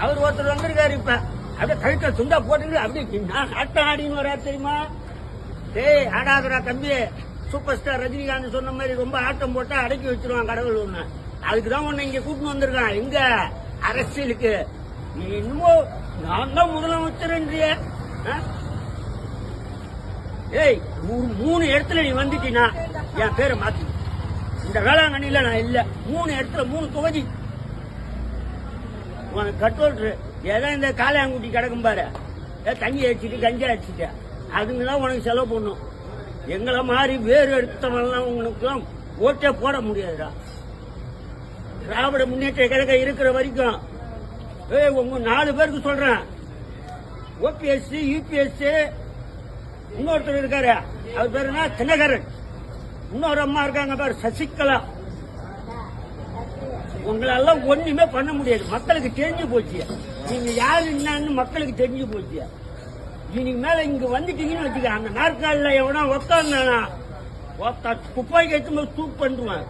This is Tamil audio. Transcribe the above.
அவர் ஒருத்தர் வந்திருக்காரு இப்ப. அப்படியே கழுத்தை துண்டா போட்டுட்டு அப்படியே நான் ஆட்டம் ஆடின்னு வரா தெரியுமா? டேய் ஆடாதரா தம்பி. சூப்பர் ஸ்டார் ரஜினிகாந்த் சொன்ன மாதிரி ரொம்ப ஆட்டம் போட்டா அடக்கி வச்சிருவான் கடவுள் ஒண்ணு. அதுக்கு தான் உன்னை இங்க கூட்டின்னு வந்திருக்கான். எங்க? அரசியலுக்கு. நீ இன்னமும் நான் தான் முதலமைச்சர்ன்றிய ஆ? ஏய் மூணு இடத்துல நீ வந்துட்டீனா? என் பேரை மாத்தி. இந்த வேளாங்கண்ணில நான் இல்ல. மூணு இடத்துல மூணு தொகுதி. உனக்கு கட்டோல்ட்ரு ஏதோ இந்த காளையாங்குட்டி கிடக்கும் பாரு. ஏ தண்ணி அடிச்சுட்டு கஞ்சி அடிச்சுட்டு. அதுங்க தான் உனக்கு செலவு பண்ணும். எங்களை மாதிரி வேறு எடுத்தவங்கலாம் உனக்குலாம் ஓட்டே போட முடியாதுடா. திராவிட முன்னேற்ற கழக இருக்கிற வரைக்கும். ஏய் உங்க நாலு பேருக்கு சொல்றேன். ஓபிஎஸ்சி யூபிஎஸ்சி இன்னொருத்தர் இருக்காரு. அவர் பேருனா தினகரன். இன்னொரு அம்மா இருக்காங்க பாரு சசிகலா. உங்களால ஒண்ணுமே பண்ண முடியாது. மக்களுக்கு தெரிஞ்சு போச்சு. நீங்க யாரு என்னன்னு மக்களுக்கு தெரிஞ்சு போச்சு. இன்னைக்கு மேல இங்க வந்துட்டீங்கன்னு வச்சுக்க அந்த நாற்காலில் எவனா உக்காந்தானா குப்பாய்க்கு துப்பாக்கி எடுத்து தூக்கு பண்ணுவான்